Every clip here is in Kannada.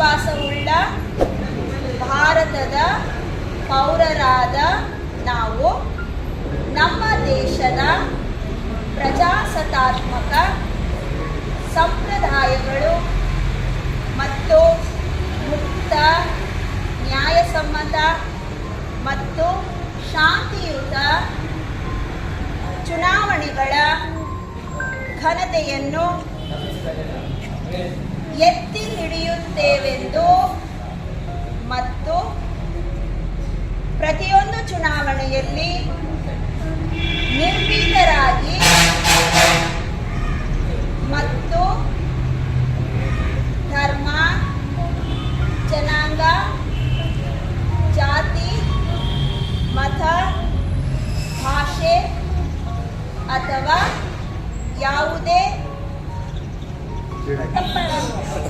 ದೇಶದ ಪೌರರಾದ ನಾವು ನಮ್ಮ ದೇಶದ ಪ್ರಜಾಸತ್ತಾತ್ಮಕ ಸಂಪ್ರದಾಯಗಳು ಮತ್ತು ಮುಕ್ತ ನ್ಯಾಯಸಮ್ಮತ ಮತ್ತು ಶಾಂತಿಯುತ ಚುನಾವಣೆಗಳ ಘನತೆಯನ್ನು ಎತ್ತಿ ಹಿಡಿಯುತ್ತೇವೆಂದು ಮತ್ತು ಪ್ರತಿಯೊಂದು ಚುನಾವಣೆಯಲ್ಲಿ ನಿರ್ಭೀತರಾಗಿ ಮತ್ತು ಧರ್ಮ ಜನಾಂಗ ಜಾತಿ ಮತ ಭಾಷೆ ಅಥವಾ ಯಾವುದೇ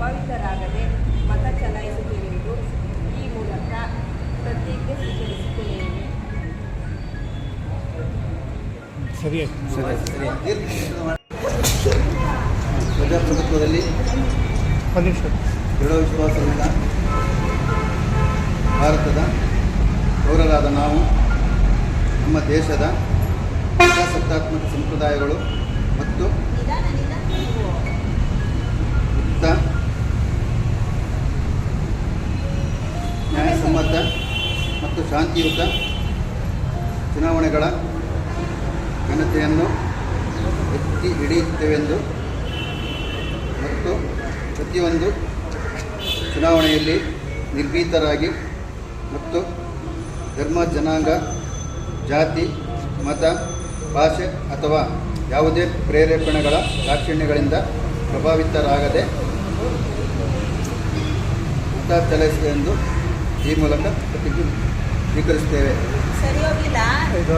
ಪ್ರಭಾವಿತರಾಗದೆ ಮತ ಚಲಾಯಿಸುತ್ತಿರುವುದು ಈ ಮೂಲಕ ಪ್ರತಿಜ್ಞೆ ಸ್ವೀಕರಿಸುತ್ತೇನೆ ಪ್ರಜಾಪ್ರಭುತ್ವದಲ್ಲಿ ದೃಢ ವಿಶ್ವಾಸದಿಂದ ಭಾರತದ ಪೌರರಾದ ನಾವು ನಮ್ಮ ದೇಶದ ಪ್ರಜಾಸತ್ತಾತ್ಮಕ ಸಂಪ್ರದಾಯಗಳು ಮತ್ತು ನ್ಯಾಯಸಮ್ಮತ ಮತ್ತು ಶಾಂತಿಯುತ ಚುನಾವಣೆಗಳ ಘನತೆಯನ್ನು ಎತ್ತಿ ಹಿಡಿಯುತ್ತೇವೆಂದು ಮತ್ತು ಪ್ರತಿಯೊಂದು ಚುನಾವಣೆಯಲ್ಲಿ ನಿರ್ಭೀತರಾಗಿ ಮತ್ತು ಧರ್ಮ, ಜನಾಂಗ, ಜಾತಿ, ಮತ, ಭಾಷೆ ಅಥವಾ ಯಾವುದೇ ಪ್ರೇರೇಪಣೆಗಳ ದಾಕ್ಷಿಣ್ಯಗಳಿಂದ ಪ್ರಭಾವಿತರಾಗದೆ ಮತ ಚಲಾಯಿಸಿದೆ ಎಂದು ಈ ಮೂಲಕ ಪ್ರತಿಜ್ಞೆ ಸ್ವೀಕರಿಸುತ್ತೇವೆ. ಸರಿ ಹೋಗಿಲ್ಲ ಇದು